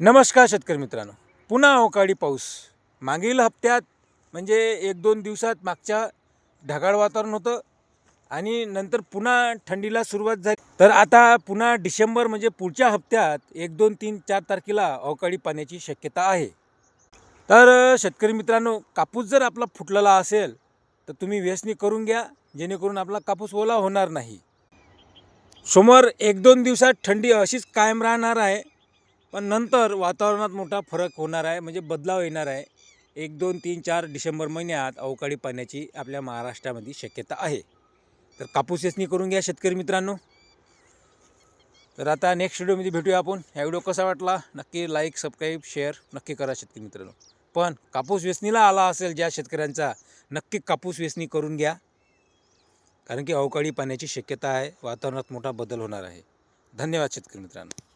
नमस्कार शेतकरी मित्रांनो. पुन्हा अवकाळी पाऊस. मागील हप्त्यात म्हणजे एक दोन दिवसात मागच्या ढगाळ वातावरण होतं आणि नंतर पुन्हा थंडीला सुरुवात झाली. तर आता पुन्हा डिसेंबर म्हणजे पुढच्या हप्त्यात एक दोन तीन चार तारखेला अवकाळी पाण्याची शक्यता आहे. तर शेतकरी मित्रांनो कापूस जर आपला फुटलेला असेल तर तुम्ही व्यसनी करून घ्या जेणेकरून आपला कापूस ओला होणार नाही. समोर एक दोन दिवसात थंडी अशीच कायम राहणार आहे. पण नंतर वातावरणात मोठा फरक होणार आहे म्हणजे बदलाव येणार आहे. एक दोन तीन चार डिसेंबर महिन्यात अवकाळी पाण्याची आपल्या महाराष्ट्रामध्ये शक्यता आहे. तर कापूस वेचणी करून घ्या शेतकरी मित्रांनो. तर आता नेक्स्ट व्हिडिओमध्ये भेटूया आपण. ह्या व्हिडिओ कसा वाटला? नक्की लाईक सबस्क्राईब शेअर नक्की करा शेतकरी मित्रांनो. पण कापूस वेचणीला आला असेल ज्या शेतकऱ्यांचा नक्की कापूस वेचणी करून घ्या. कारण की अवकाळी पाण्याची शक्यता आहे वातावरणात मोठा बदल होणार आहे. धन्यवाद शेतकरी मित्रांनो.